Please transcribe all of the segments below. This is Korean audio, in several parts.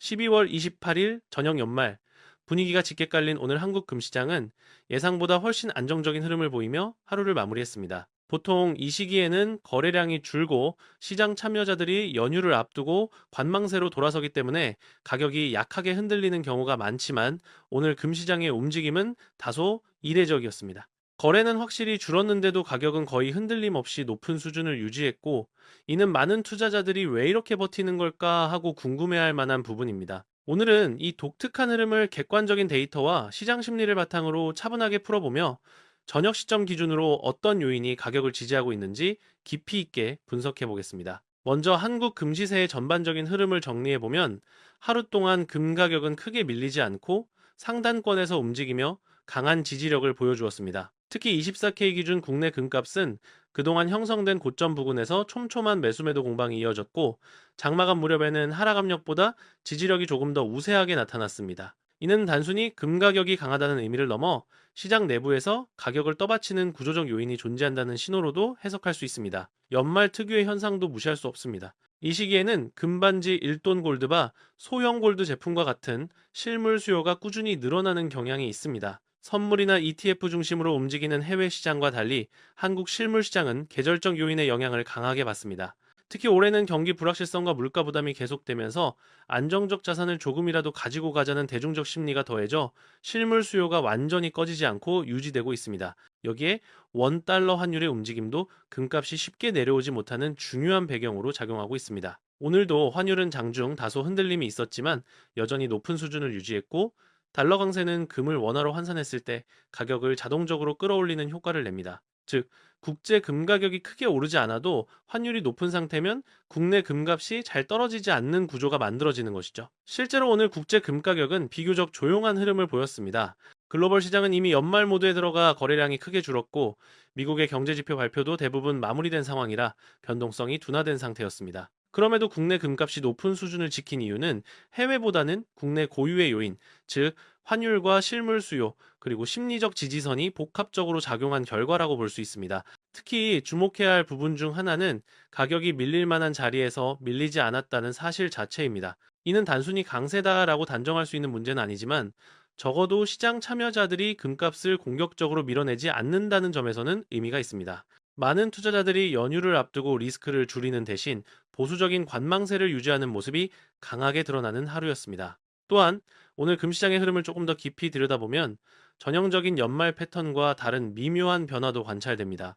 12월 28일 저녁 연말 분위기가 짙게 깔린 오늘 한국 금시장은 예상보다 훨씬 안정적인 흐름을 보이며 하루를 마무리했습니다. 보통 이 시기에는 거래량이 줄고 시장 참여자들이 연휴를 앞두고 관망세로 돌아서기 때문에 가격이 약하게 흔들리는 경우가 많지만 오늘 금시장의 움직임은 다소 이례적이었습니다. 거래는 확실히 줄었는데도 가격은 거의 흔들림 없이 높은 수준을 유지했고 이는 많은 투자자들이 왜 이렇게 버티는 걸까 하고 궁금해할 만한 부분입니다. 오늘은 이 독특한 흐름을 객관적인 데이터와 시장 심리를 바탕으로 차분하게 풀어보며 저녁 시점 기준으로 어떤 요인이 가격을 지지하고 있는지 깊이 있게 분석해 보겠습니다. 먼저 한국 금시세의 전반적인 흐름을 정리해 보면 하루 동안 금 가격은 크게 밀리지 않고 상단권에서 움직이며 강한 지지력을 보여주었습니다. 특히 24K 기준 국내 금값은 그동안 형성된 고점 부근에서 촘촘한 매수매도 공방이 이어졌고 장마감 무렵에는 하락 압력보다 지지력이 조금 더 우세하게 나타났습니다. 이는 단순히 금 가격이 강하다는 의미를 넘어 시장 내부에서 가격을 떠받치는 구조적 요인이 존재한다는 신호로도 해석할 수 있습니다. 연말 특유의 현상도 무시할 수 없습니다. 이 시기에는 금반지 1돈 골드바 소형 골드 제품과 같은 실물 수요가 꾸준히 늘어나는 경향이 있습니다. 선물이나 ETF 중심으로 움직이는 해외 시장과 달리 한국 실물 시장은 계절적 요인의 영향을 강하게 받습니다. 특히 올해는 경기 불확실성과 물가 부담이 계속되면서 안정적 자산을 조금이라도 가지고 가자는 대중적 심리가 더해져 실물 수요가 완전히 꺼지지 않고 유지되고 있습니다. 여기에 원 달러 환율의 움직임도 금값이 쉽게 내려오지 못하는 중요한 배경으로 작용하고 있습니다. 오늘도 환율은 장중 다소 흔들림이 있었지만 여전히 높은 수준을 유지했고 달러 강세는 금을 원화로 환산했을 때 가격을 자동적으로 끌어올리는 효과를 냅니다. 즉, 국제 금 가격이 크게 오르지 않아도 환율이 높은 상태면 국내 금값이 잘 떨어지지 않는 구조가 만들어지는 것이죠. 실제로 오늘 국제 금 가격은 비교적 조용한 흐름을 보였습니다. 글로벌 시장은 이미 연말 모드에 들어가 거래량이 크게 줄었고 미국의 경제 지표 발표도 대부분 마무리된 상황이라 변동성이 둔화된 상태였습니다. 그럼에도 국내 금값이 높은 수준을 지킨 이유는 해외보다는 국내 고유의 요인, 즉 환율과 실물 수요, 그리고 심리적 지지선이 복합적으로 작용한 결과라고 볼 수 있습니다. 특히 주목해야 할 부분 중 하나는 가격이 밀릴 만한 자리에서 밀리지 않았다는 사실 자체입니다. 이는 단순히 강세다라고 단정할 수 있는 문제는 아니지만 적어도 시장 참여자들이 금값을 공격적으로 밀어내지 않는다는 점에서는 의미가 있습니다. 많은 투자자들이 연휴를 앞두고 리스크를 줄이는 대신 보수적인 관망세를 유지하는 모습이 강하게 드러나는 하루였습니다. 또한 오늘 금시장의 흐름을 조금 더 깊이 들여다보면 전형적인 연말 패턴과 다른 미묘한 변화도 관찰됩니다.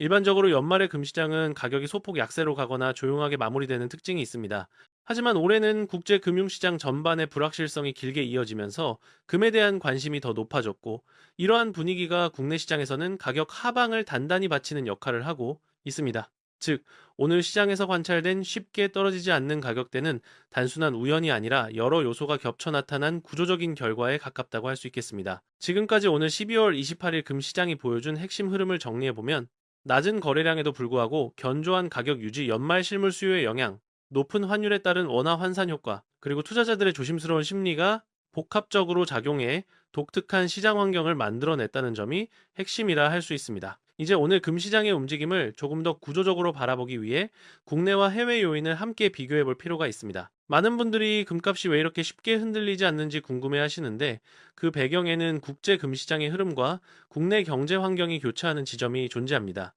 일반적으로 연말의 금시장은 가격이 소폭 약세로 가거나 조용하게 마무리되는 특징이 있습니다. 하지만 올해는 국제 금융시장 전반의 불확실성이 길게 이어지면서 금에 대한 관심이 더 높아졌고 이러한 분위기가 국내 시장에서는 가격 하방을 단단히 받치는 역할을 하고 있습니다. 즉, 오늘 시장에서 관찰된 쉽게 떨어지지 않는 가격대는 단순한 우연이 아니라 여러 요소가 겹쳐 나타난 구조적인 결과에 가깝다고 할 수 있겠습니다. 지금까지 오늘 12월 28일 금시장이 보여준 핵심 흐름을 정리해보면 낮은 거래량에도 불구하고 견조한 가격 유지 연말 실물 수요의 영향, 높은 환율에 따른 원화 환산 효과, 그리고 투자자들의 조심스러운 심리가 복합적으로 작용해 독특한 시장 환경을 만들어냈다는 점이 핵심이라 할 수 있습니다. 이제 오늘 금시장의 움직임을 조금 더 구조적으로 바라보기 위해 국내와 해외 요인을 함께 비교해 볼 필요가 있습니다. 많은 분들이 금값이 왜 이렇게 쉽게 흔들리지 않는지 궁금해 하시는데 그 배경에는 국제 금시장의 흐름과 국내 경제 환경이 교차하는 지점이 존재합니다.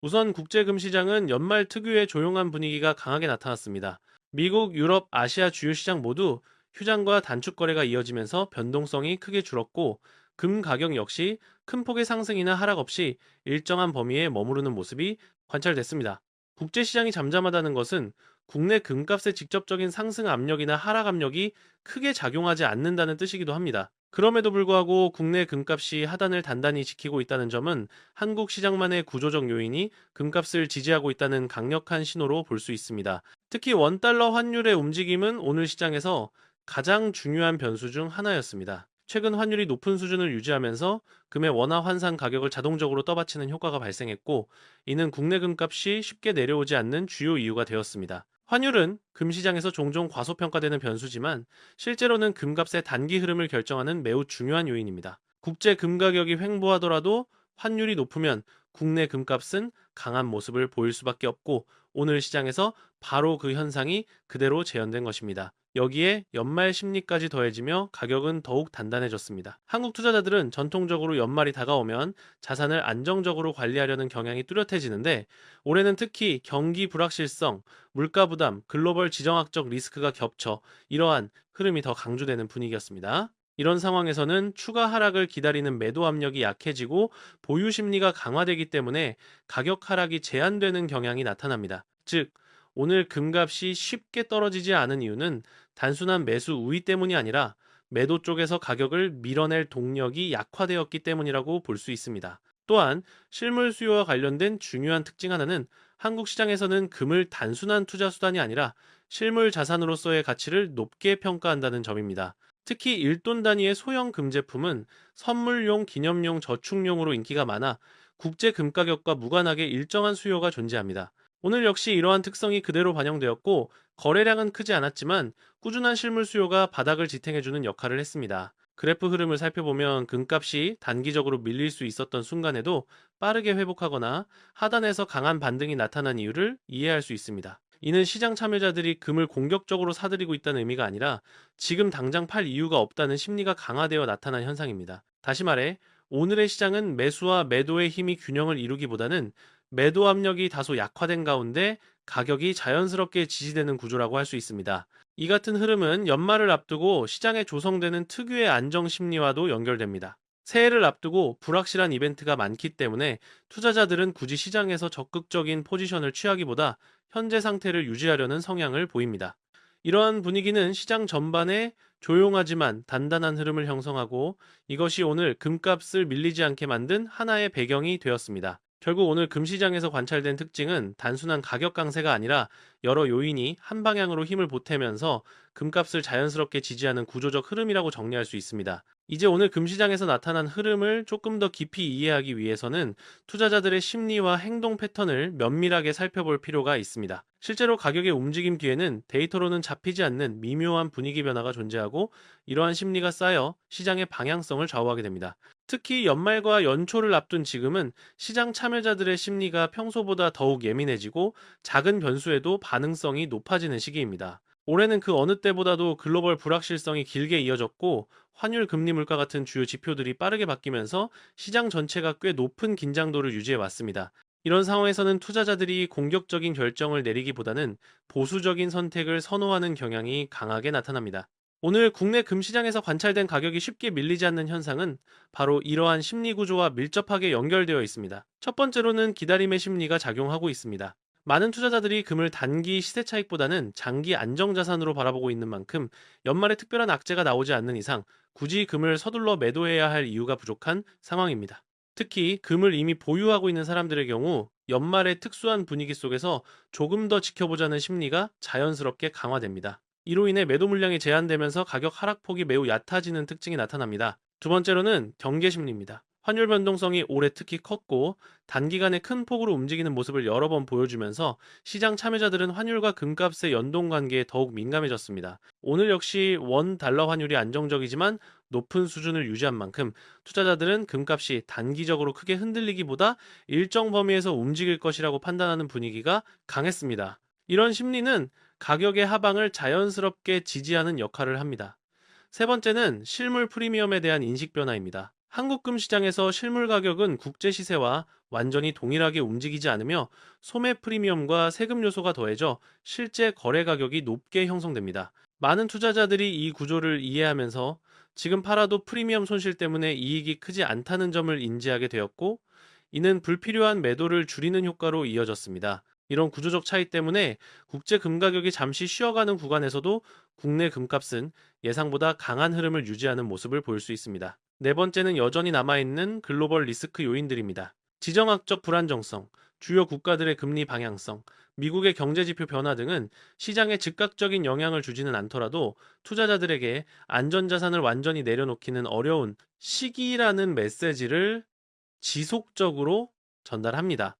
우선 국제 금시장은 연말 특유의 조용한 분위기가 강하게 나타났습니다. 미국, 유럽, 아시아 주요 시장 모두 휴장과 단축 거래가 이어지면서 변동성이 크게 줄었고 금 가격 역시 큰 폭의 상승이나 하락 없이 일정한 범위에 머무르는 모습이 관찰됐습니다. 국제시장이 잠잠하다는 것은 국내 금값의 직접적인 상승 압력이나 하락 압력이 크게 작용하지 않는다는 뜻이기도 합니다. 그럼에도 불구하고 국내 금값이 하단을 단단히 지키고 있다는 점은 한국 시장만의 구조적 요인이 금값을 지지하고 있다는 강력한 신호로 볼 수 있습니다. 특히 원달러 환율의 움직임은 오늘 시장에서 가장 중요한 변수 중 하나였습니다. 최근 환율이 높은 수준을 유지하면서 금의 원화 환산 가격을 자동적으로 떠받치는 효과가 발생했고 이는 국내 금값이 쉽게 내려오지 않는 주요 이유가 되었습니다. 환율은 금시장에서 종종 과소평가되는 변수지만 실제로는 금값의 단기 흐름을 결정하는 매우 중요한 요인입니다. 국제 금 가격이 횡보하더라도 환율이 높으면 국내 금값은 강한 모습을 보일 수밖에 없고 오늘 시장에서 바로 그 현상이 그대로 재현된 것입니다. 여기에 연말 심리까지 더해지며 가격은 더욱 단단해졌습니다. 한국 투자자들은 전통적으로 연말이 다가오면 자산을 안정적으로 관리하려는 경향이 뚜렷해지는데 올해는 특히 경기 불확실성, 물가 부담, 글로벌 지정학적 리스크가 겹쳐 이러한 흐름이 더 강조되는 분위기였습니다. 이런 상황에서는 추가 하락을 기다리는 매도 압력이 약해지고 보유 심리가 강화되기 때문에 가격 하락이 제한되는 경향이 나타납니다. 즉, 오늘 금값이 쉽게 떨어지지 않은 이유는 단순한 매수 우위 때문이 아니라 매도 쪽에서 가격을 밀어낼 동력이 약화되었기 때문이라고 볼 수 있습니다. 또한 실물 수요와 관련된 중요한 특징 하나는 한국 시장에서는 금을 단순한 투자 수단이 아니라 실물 자산으로서의 가치를 높게 평가한다는 점입니다. 특히 1돈 단위의 소형 금 제품은 선물용, 기념용, 저축용으로 인기가 많아 국제 금 가격과 무관하게 일정한 수요가 존재합니다. 오늘 역시 이러한 특성이 그대로 반영되었고 거래량은 크지 않았지만 꾸준한 실물 수요가 바닥을 지탱해주는 역할을 했습니다. 그래프 흐름을 살펴보면 금값이 단기적으로 밀릴 수 있었던 순간에도 빠르게 회복하거나 하단에서 강한 반등이 나타난 이유를 이해할 수 있습니다. 이는 시장 참여자들이 금을 공격적으로 사들이고 있다는 의미가 아니라 지금 당장 팔 이유가 없다는 심리가 강화되어 나타난 현상입니다. 다시 말해 오늘의 시장은 매수와 매도의 힘이 균형을 이루기보다는 매도 압력이 다소 약화된 가운데 가격이 자연스럽게 지지되는 구조라고 할 수 있습니다. 이 같은 흐름은 연말을 앞두고 시장에 조성되는 특유의 안정 심리와도 연결됩니다. 새해를 앞두고 불확실한 이벤트가 많기 때문에 투자자들은 굳이 시장에서 적극적인 포지션을 취하기보다 현재 상태를 유지하려는 성향을 보입니다. 이러한 분위기는 시장 전반에 조용하지만 단단한 흐름을 형성하고 이것이 오늘 금값을 밀리지 않게 만든 하나의 배경이 되었습니다. 결국 오늘 금시장에서 관찰된 특징은 단순한 가격 강세가 아니라 여러 요인이 한 방향으로 힘을 보태면서 금값을 자연스럽게 지지하는 구조적 흐름이라고 정리할 수 있습니다. 이제 오늘 금시장에서 나타난 흐름을 조금 더 깊이 이해하기 위해서는 투자자들의 심리와 행동 패턴을 면밀하게 살펴볼 필요가 있습니다. 실제로 가격의 움직임 뒤에는 데이터로는 잡히지 않는 미묘한 분위기 변화가 존재하고 이러한 심리가 쌓여 시장의 방향성을 좌우하게 됩니다. 특히 연말과 연초를 앞둔 지금은 시장 참여자들의 심리가 평소보다 더욱 예민해지고 작은 변수에도 반응성이 높아지는 시기입니다. 올해는 그 어느 때보다도 글로벌 불확실성이 길게 이어졌고 환율 금리 물가 같은 주요 지표들이 빠르게 바뀌면서 시장 전체가 꽤 높은 긴장도를 유지해 왔습니다. 이런 상황에서는 투자자들이 공격적인 결정을 내리기보다는 보수적인 선택을 선호하는 경향이 강하게 나타납니다. 오늘 국내 금시장에서 관찰된 가격이 쉽게 밀리지 않는 현상은 바로 이러한 심리 구조와 밀접하게 연결되어 있습니다. 첫 번째로는 기다림의 심리가 작용하고 있습니다. 많은 투자자들이 금을 단기 시세 차익보다는 장기 안정자산으로 바라보고 있는 만큼 연말에 특별한 악재가 나오지 않는 이상 굳이 금을 서둘러 매도해야 할 이유가 부족한 상황입니다. 특히 금을 이미 보유하고 있는 사람들의 경우 연말의 특수한 분위기 속에서 조금 더 지켜보자는 심리가 자연스럽게 강화됩니다. 이로 인해 매도 물량이 제한되면서 가격 하락폭이 매우 얕아지는 특징이 나타납니다. 두 번째로는 경계 심리입니다. 환율 변동성이 올해 특히 컸고 단기간에 큰 폭으로 움직이는 모습을 여러 번 보여주면서 시장 참여자들은 환율과 금값의 연동 관계에 더욱 민감해졌습니다. 오늘 역시 원 달러 환율이 안정적이지만 높은 수준을 유지한 만큼 투자자들은 금값이 단기적으로 크게 흔들리기보다 일정 범위에서 움직일 것이라고 판단하는 분위기가 강했습니다. 이런 심리는 가격의 하방을 자연스럽게 지지하는 역할을 합니다. 세 번째는 실물 프리미엄에 대한 인식 변화입니다. 한국금 시장에서 실물 가격은 국제 시세와 완전히 동일하게 움직이지 않으며 소매 프리미엄과 세금 요소가 더해져 실제 거래 가격이 높게 형성됩니다. 많은 투자자들이 이 구조를 이해하면서 지금 팔아도 프리미엄 손실 때문에 이익이 크지 않다는 점을 인지하게 되었고 이는 불필요한 매도를 줄이는 효과로 이어졌습니다. 이런 구조적 차이 때문에 국제 금 가격이 잠시 쉬어가는 구간에서도 국내 금값은 예상보다 강한 흐름을 유지하는 모습을 보일 수 있습니다. 네 번째는 여전히 남아있는 글로벌 리스크 요인들입니다. 지정학적 불안정성, 주요 국가들의 금리 방향성, 미국의 경제 지표 변화 등은 시장에 즉각적인 영향을 주지는 않더라도 투자자들에게 안전자산을 완전히 내려놓기는 어려운 시기라는 메시지를 지속적으로 전달합니다.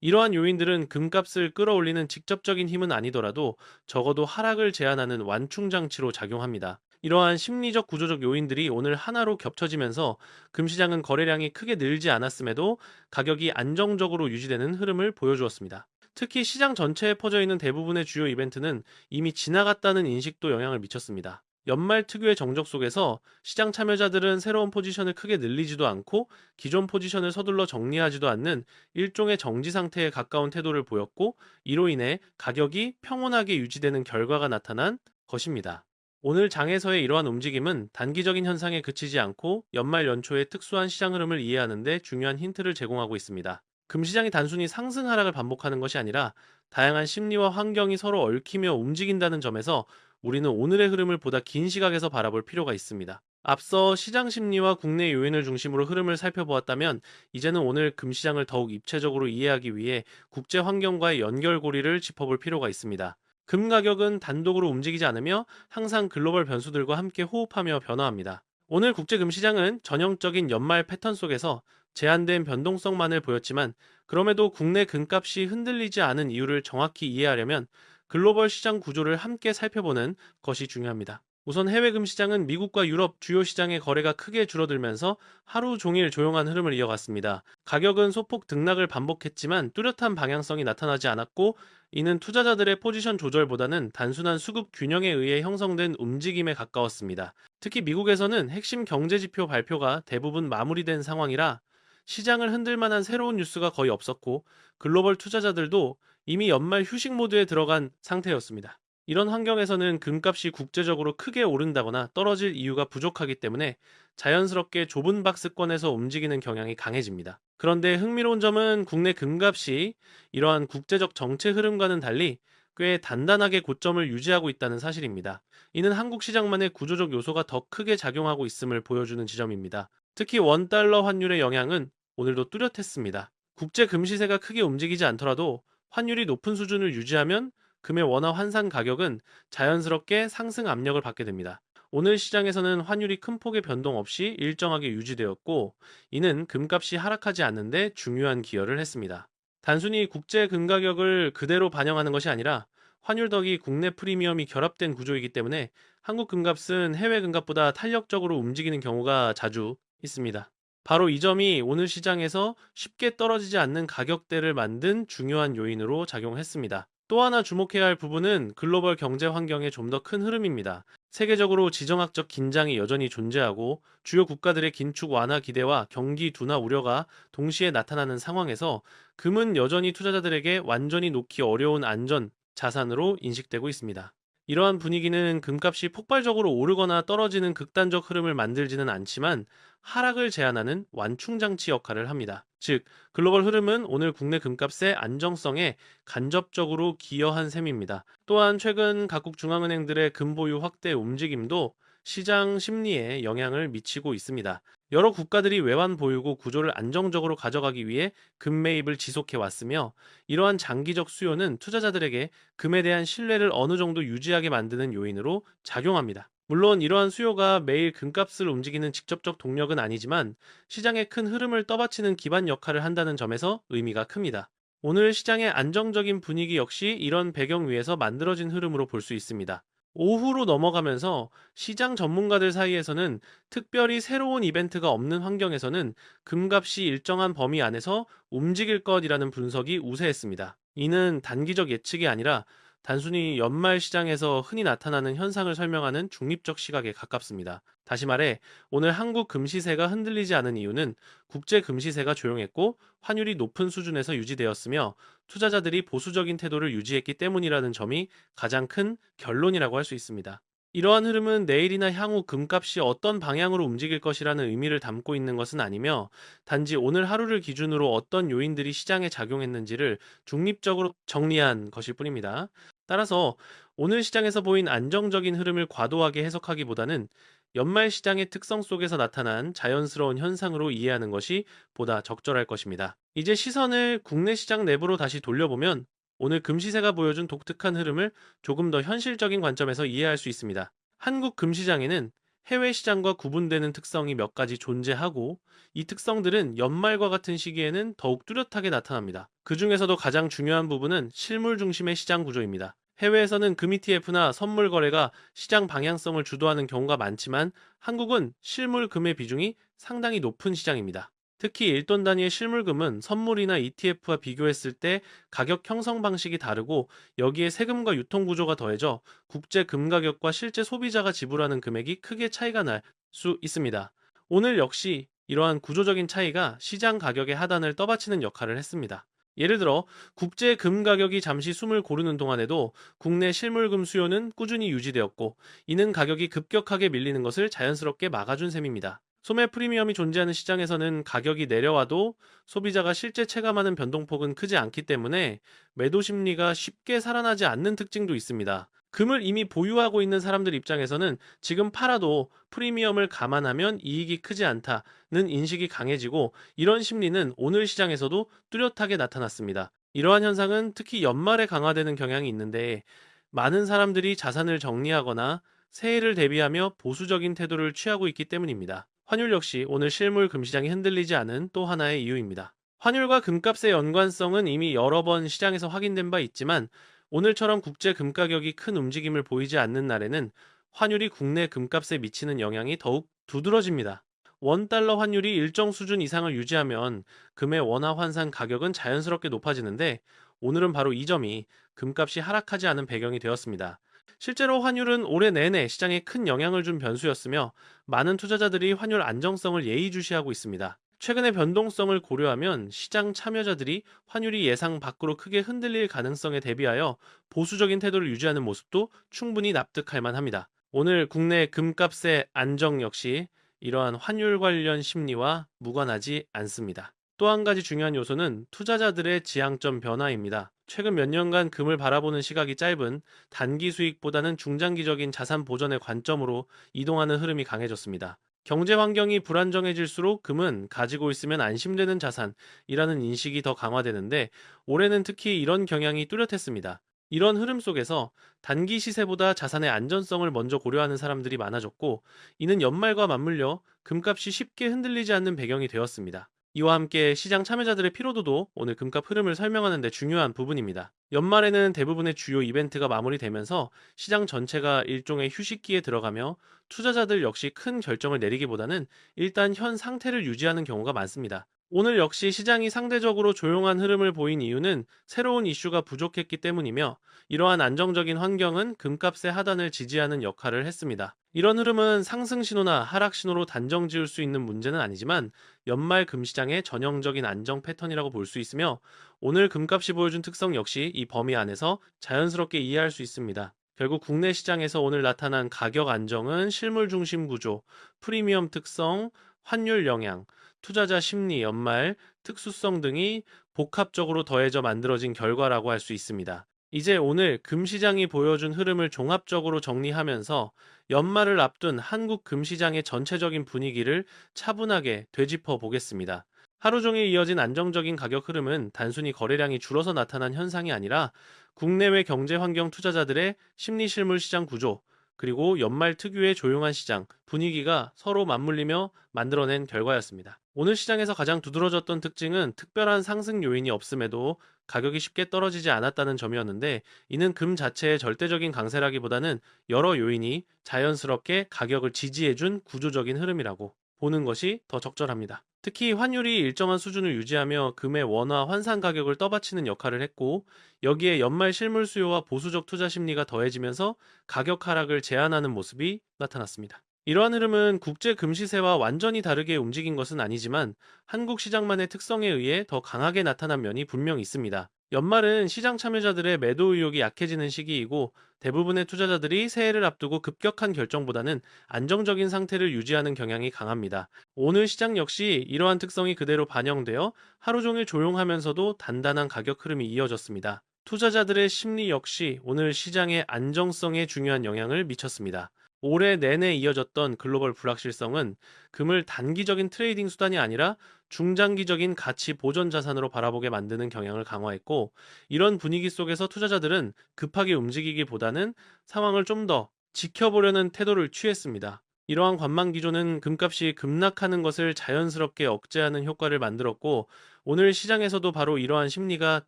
이러한 요인들은 금값을 끌어올리는 직접적인 힘은 아니더라도 적어도 하락을 제한하는 완충장치로 작용합니다. 이러한 심리적 구조적 요인들이 오늘 하나로 겹쳐지면서 금시장은 거래량이 크게 늘지 않았음에도 가격이 안정적으로 유지되는 흐름을 보여주었습니다. 특히 시장 전체에 퍼져 있는 대부분의 주요 이벤트는 이미 지나갔다는 인식도 영향을 미쳤습니다. 연말 특유의 정적 속에서 시장 참여자들은 새로운 포지션을 크게 늘리지도 않고 기존 포지션을 서둘러 정리하지도 않는 일종의 정지 상태에 가까운 태도를 보였고 이로 인해 가격이 평온하게 유지되는 결과가 나타난 것입니다. 오늘 장에서의 이러한 움직임은 단기적인 현상에 그치지 않고 연말 연초의 특수한 시장 흐름을 이해하는 데 중요한 힌트를 제공하고 있습니다. 금시장이 단순히 상승 하락을 반복하는 것이 아니라 다양한 심리와 환경이 서로 얽히며 움직인다는 점에서 우리는 오늘의 흐름을 보다 긴 시각에서 바라볼 필요가 있습니다. 앞서 시장 심리와 국내 요인을 중심으로 흐름을 살펴보았다면 이제는 오늘 금시장을 더욱 입체적으로 이해하기 위해 국제 환경과의 연결고리를 짚어볼 필요가 있습니다. 금 가격은 단독으로 움직이지 않으며 항상 글로벌 변수들과 함께 호흡하며 변화합니다. 오늘 국제 금시장은 전형적인 연말 패턴 속에서 제한된 변동성만을 보였지만 그럼에도 국내 금값이 흔들리지 않은 이유를 정확히 이해하려면 글로벌 시장 구조를 함께 살펴보는 것이 중요합니다. 우선 해외 금 시장은 미국과 유럽 주요 시장의 거래가 크게 줄어들면서 하루 종일 조용한 흐름을 이어갔습니다. 가격은 소폭 등락을 반복했지만 뚜렷한 방향성이 나타나지 않았고 이는 투자자들의 포지션 조절보다는 단순한 수급 균형에 의해 형성된 움직임에 가까웠습니다. 특히 미국에서는 핵심 경제 지표 발표가 대부분 마무리된 상황이라 시장을 흔들 만한 새로운 뉴스가 거의 없었고 글로벌 투자자들도 이미 연말 휴식 모드에 들어간 상태였습니다. 이런 환경에서는 금값이 국제적으로 크게 오른다거나 떨어질 이유가 부족하기 때문에 자연스럽게 좁은 박스권에서 움직이는 경향이 강해집니다. 그런데 흥미로운 점은 국내 금값이 이러한 국제적 정체 흐름과는 달리 꽤 단단하게 고점을 유지하고 있다는 사실입니다. 이는 한국 시장만의 구조적 요소가 더 크게 작용하고 있음을 보여주는 지점입니다. 특히 원달러 환율의 영향은 오늘도 뚜렷했습니다. 국제 금시세가 크게 움직이지 않더라도 환율이 높은 수준을 유지하면 금의 원화 환산 가격은 자연스럽게 상승 압력을 받게 됩니다. 오늘 시장에서는 환율이 큰 폭의 변동 없이 일정하게 유지되었고 이는 금값이 하락하지 않는데 중요한 기여를 했습니다. 단순히 국제 금 가격을 그대로 반영하는 것이 아니라 환율 덕이 국내 프리미엄이 결합된 구조이기 때문에 한국 금값은 해외 금값보다 탄력적으로 움직이는 경우가 자주 있습니다. 바로 이 점이 오늘 시장에서 쉽게 떨어지지 않는 가격대를 만든 중요한 요인으로 작용했습니다. 또 하나 주목해야 할 부분은 글로벌 경제 환경의 좀 더 큰 흐름입니다. 세계적으로 지정학적 긴장이 여전히 존재하고 주요 국가들의 긴축 완화 기대와 경기 둔화 우려가 동시에 나타나는 상황에서 금은 여전히 투자자들에게 완전히 놓기 어려운 안전 자산으로 인식되고 있습니다. 이러한 분위기는 금값이 폭발적으로 오르거나 떨어지는 극단적 흐름을 만들지는 않지만 하락을 제한하는 완충장치 역할을 합니다. 즉, 글로벌 흐름은 오늘 국내 금값의 안정성에 간접적으로 기여한 셈입니다. 또한 최근 각국 중앙은행들의 금보유 확대 움직임도 시장 심리에 영향을 미치고 있습니다. 여러 국가들이 외환 보유고 구조를 안정적으로 가져가기 위해 금 매입을 지속해 왔으며 이러한 장기적 수요는 투자자들에게 금에 대한 신뢰를 어느 정도 유지하게 만드는 요인으로 작용합니다. 물론 이러한 수요가 매일 금값을 움직이는 직접적 동력은 아니지만 시장의 큰 흐름을 떠받치는 기반 역할을 한다는 점에서 의미가 큽니다. 오늘 시장의 안정적인 분위기 역시 이런 배경 위에서 만들어진 흐름으로 볼 수 있습니다. 오후로 넘어가면서 시장 전문가들 사이에서는 특별히 새로운 이벤트가 없는 환경에서는 금값이 일정한 범위 안에서 움직일 것이라는 분석이 우세했습니다. 이는 단기적 예측이 아니라 단순히 연말 시장에서 흔히 나타나는 현상을 설명하는 중립적 시각에 가깝습니다. 다시 말해 오늘 한국 금시세가 흔들리지 않은 이유는 국제 금시세가 조용했고 환율이 높은 수준에서 유지되었으며 투자자들이 보수적인 태도를 유지했기 때문이라는 점이 가장 큰 결론이라고 할 수 있습니다. 이러한 흐름은 내일이나 향후 금값이 어떤 방향으로 움직일 것이라는 의미를 담고 있는 것은 아니며 단지 오늘 하루를 기준으로 어떤 요인들이 시장에 작용했는지를 중립적으로 정리한 것일 뿐입니다. 따라서 오늘 시장에서 보인 안정적인 흐름을 과도하게 해석하기보다는 연말 시장의 특성 속에서 나타난 자연스러운 현상으로 이해하는 것이 보다 적절할 것입니다. 이제 시선을 국내 시장 내부로 다시 돌려보면 오늘 금시세가 보여준 독특한 흐름을 조금 더 현실적인 관점에서 이해할 수 있습니다. 한국 금시장에는 해외 시장과 구분되는 특성이 몇 가지 존재하고 이 특성들은 연말과 같은 시기에는 더욱 뚜렷하게 나타납니다. 그 중에서도 가장 중요한 부분은 실물 중심의 시장 구조입니다. 해외에서는 금 ETF나 선물 거래가 시장 방향성을 주도하는 경우가 많지만 한국은 실물 금의 비중이 상당히 높은 시장입니다. 특히 1돈 단위의 실물금은 선물이나 ETF와 비교했을 때 가격 형성 방식이 다르고 여기에 세금과 유통 구조가 더해져 국제 금 가격과 실제 소비자가 지불하는 금액이 크게 차이가 날 수 있습니다. 오늘 역시 이러한 구조적인 차이가 시장 가격의 하단을 떠받치는 역할을 했습니다. 예를 들어 국제 금 가격이 잠시 숨을 고르는 동안에도 국내 실물금 수요는 꾸준히 유지되었고 이는 가격이 급격하게 밀리는 것을 자연스럽게 막아준 셈입니다. 소매 프리미엄이 존재하는 시장에서는 가격이 내려와도 소비자가 실제 체감하는 변동폭은 크지 않기 때문에 매도 심리가 쉽게 살아나지 않는 특징도 있습니다. 금을 이미 보유하고 있는 사람들 입장에서는 지금 팔아도 프리미엄을 감안하면 이익이 크지 않다는 인식이 강해지고 이런 심리는 오늘 시장에서도 뚜렷하게 나타났습니다. 이러한 현상은 특히 연말에 강화되는 경향이 있는데 많은 사람들이 자산을 정리하거나 새해를 대비하며 보수적인 태도를 취하고 있기 때문입니다. 환율 역시 오늘 실물 금시장이 흔들리지 않은 또 하나의 이유입니다. 환율과 금값의 연관성은 이미 여러 번 시장에서 확인된 바 있지만 오늘처럼 국제 금 가격이 큰 움직임을 보이지 않는 날에는 환율이 국내 금값에 미치는 영향이 더욱 두드러집니다. 원달러 환율이 일정 수준 이상을 유지하면 금의 원화 환산 가격은 자연스럽게 높아지는데 오늘은 바로 이 점이 금값이 하락하지 않은 배경이 되었습니다. 실제로 환율은 올해 내내 시장에 큰 영향을 준 변수였으며 많은 투자자들이 환율 안정성을 예의주시하고 있습니다. 최근의 변동성을 고려하면 시장 참여자들이 환율이 예상 밖으로 크게 흔들릴 가능성에 대비하여 보수적인 태도를 유지하는 모습도 충분히 납득할 만합니다. 오늘 국내 금값의 안정 역시 이러한 환율 관련 심리와 무관하지 않습니다. 또 한 가지 중요한 요소는 투자자들의 지향점 변화입니다. 최근 몇 년간 금을 바라보는 시각이 짧은 단기 수익보다는 중장기적인 자산 보전의 관점으로 이동하는 흐름이 강해졌습니다. 경제 환경이 불안정해질수록 금은 가지고 있으면 안심되는 자산이라는 인식이 더 강화되는데 올해는 특히 이런 경향이 뚜렷했습니다. 이런 흐름 속에서 단기 시세보다 자산의 안전성을 먼저 고려하는 사람들이 많아졌고 이는 연말과 맞물려 금값이 쉽게 흔들리지 않는 배경이 되었습니다. 이와 함께 시장 참여자들의 피로도도 오늘 금값 흐름을 설명하는 데 중요한 부분입니다. 연말에는 대부분의 주요 이벤트가 마무리되면서 시장 전체가 일종의 휴식기에 들어가며 투자자들 역시 큰 결정을 내리기보다는 일단 현 상태를 유지하는 경우가 많습니다. 오늘 역시 시장이 상대적으로 조용한 흐름을 보인 이유는 새로운 이슈가 부족했기 때문이며 이러한 안정적인 환경은 금값의 하단을 지지하는 역할을 했습니다. 이런 흐름은 상승 신호나 하락 신호로 단정 지을 수 있는 문제는 아니지만 연말 금시장의 전형적인 안정 패턴이라고 볼 수 있으며 오늘 금값이 보여준 특성 역시 이 범위 안에서 자연스럽게 이해할 수 있습니다. 결국 국내 시장에서 오늘 나타난 가격 안정은 실물 중심 구조, 프리미엄 특성, 환율 영향, 투자자 심리, 연말, 특수성 등이 복합적으로 더해져 만들어진 결과라고 할 수 있습니다. 이제 오늘 금시장이 보여준 흐름을 종합적으로 정리하면서 연말을 앞둔 한국 금시장의 전체적인 분위기를 차분하게 되짚어 보겠습니다. 하루 종일 이어진 안정적인 가격 흐름은 단순히 거래량이 줄어서 나타난 현상이 아니라 국내외 경제 환경 투자자들의 심리 실물 시장 구조, 그리고 연말 특유의 조용한 시장 분위기가 서로 맞물리며 만들어낸 결과였습니다. 오늘 시장에서 가장 두드러졌던 특징은 특별한 상승 요인이 없음에도 가격이 쉽게 떨어지지 않았다는 점이었는데 이는 금 자체의 절대적인 강세라기보다는 여러 요인이 자연스럽게 가격을 지지해준 구조적인 흐름이라고 보는 것이 더 적절합니다. 특히 환율이 일정한 수준을 유지하며 금의 원화 환산 가격을 떠받치는 역할을 했고 여기에 연말 실물 수요와 보수적 투자 심리가 더해지면서 가격 하락을 제한하는 모습이 나타났습니다. 이러한 흐름은 국제 금시세와 완전히 다르게 움직인 것은 아니지만 한국 시장만의 특성에 의해 더 강하게 나타난 면이 분명 있습니다. 연말은 시장 참여자들의 매도 의욕이 약해지는 시기이고 대부분의 투자자들이 새해를 앞두고 급격한 결정보다는 안정적인 상태를 유지하는 경향이 강합니다. 오늘 시장 역시 이러한 특성이 그대로 반영되어 하루 종일 조용하면서도 단단한 가격 흐름이 이어졌습니다. 투자자들의 심리 역시 오늘 시장의 안정성에 중요한 영향을 미쳤습니다. 올해 내내 이어졌던 글로벌 불확실성은 금을 단기적인 트레이딩 수단이 아니라 중장기적인 가치 보존 자산으로 바라보게 만드는 경향을 강화했고 이런 분위기 속에서 투자자들은 급하게 움직이기보다는 상황을 좀 더 지켜보려는 태도를 취했습니다. 이러한 관망 기조는 금값이 급락하는 것을 자연스럽게 억제하는 효과를 만들었고 오늘 시장에서도 바로 이러한 심리가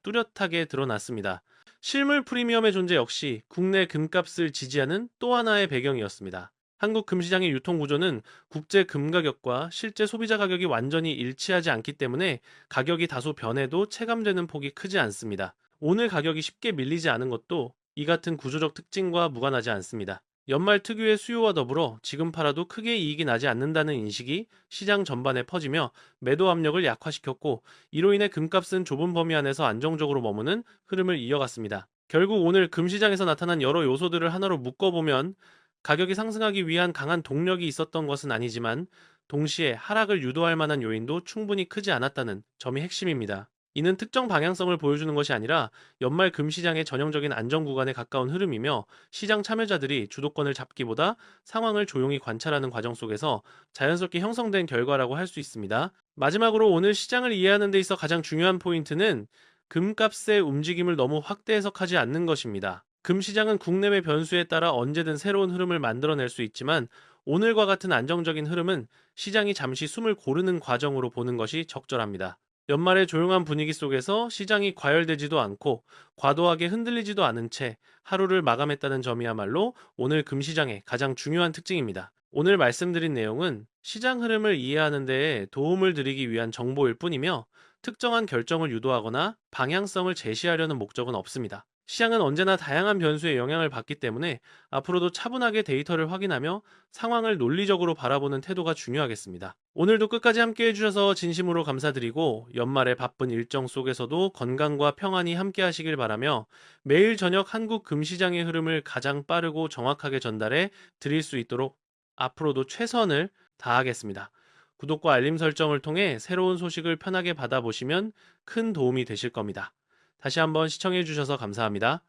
뚜렷하게 드러났습니다. 실물 프리미엄의 존재 역시 국내 금값을 지지하는 또 하나의 배경이었습니다. 한국 금시장의 유통 구조는 국제 금 가격과 실제 소비자 가격이 완전히 일치하지 않기 때문에 가격이 다소 변해도 체감되는 폭이 크지 않습니다. 오늘 가격이 쉽게 밀리지 않은 것도 이 같은 구조적 특징과 무관하지 않습니다. 연말 특유의 수요와 더불어 지금 팔아도 크게 이익이 나지 않는다는 인식이 시장 전반에 퍼지며 매도 압력을 약화시켰고 이로 인해 금값은 좁은 범위 안에서 안정적으로 머무는 흐름을 이어갔습니다. 결국 오늘 금시장에서 나타난 여러 요소들을 하나로 묶어보면 가격이 상승하기 위한 강한 동력이 있었던 것은 아니지만 동시에 하락을 유도할 만한 요인도 충분히 크지 않았다는 점이 핵심입니다. 이는 특정 방향성을 보여주는 것이 아니라 연말 금시장의 전형적인 안정 구간에 가까운 흐름이며 시장 참여자들이 주도권을 잡기보다 상황을 조용히 관찰하는 과정 속에서 자연스럽게 형성된 결과라고 할 수 있습니다. 마지막으로 오늘 시장을 이해하는 데 있어 가장 중요한 포인트는 금값의 움직임을 너무 확대 해석하지 않는 것입니다. 금시장은 국내외 변수에 따라 언제든 새로운 흐름을 만들어낼 수 있지만 오늘과 같은 안정적인 흐름은 시장이 잠시 숨을 고르는 과정으로 보는 것이 적절합니다. 연말의 조용한 분위기 속에서 시장이 과열되지도 않고 과도하게 흔들리지도 않은 채 하루를 마감했다는 점이야말로 오늘 금시장의 가장 중요한 특징입니다. 오늘 말씀드린 내용은 시장 흐름을 이해하는 데 도움을 드리기 위한 정보일 뿐이며 특정한 결정을 유도하거나 방향성을 제시하려는 목적은 없습니다. 시장은 언제나 다양한 변수에 영향을 받기 때문에 앞으로도 차분하게 데이터를 확인하며 상황을 논리적으로 바라보는 태도가 중요하겠습니다. 오늘도 끝까지 함께 해주셔서 진심으로 감사드리고 연말의 바쁜 일정 속에서도 건강과 평안히 함께 하시길 바라며 매일 저녁 한국 금시장의 흐름을 가장 빠르고 정확하게 전달해 드릴 수 있도록 앞으로도 최선을 다하겠습니다. 구독과 알림 설정을 통해 새로운 소식을 편하게 받아보시면 큰 도움이 되실 겁니다. 다시 한번 시청해 주셔서 감사합니다.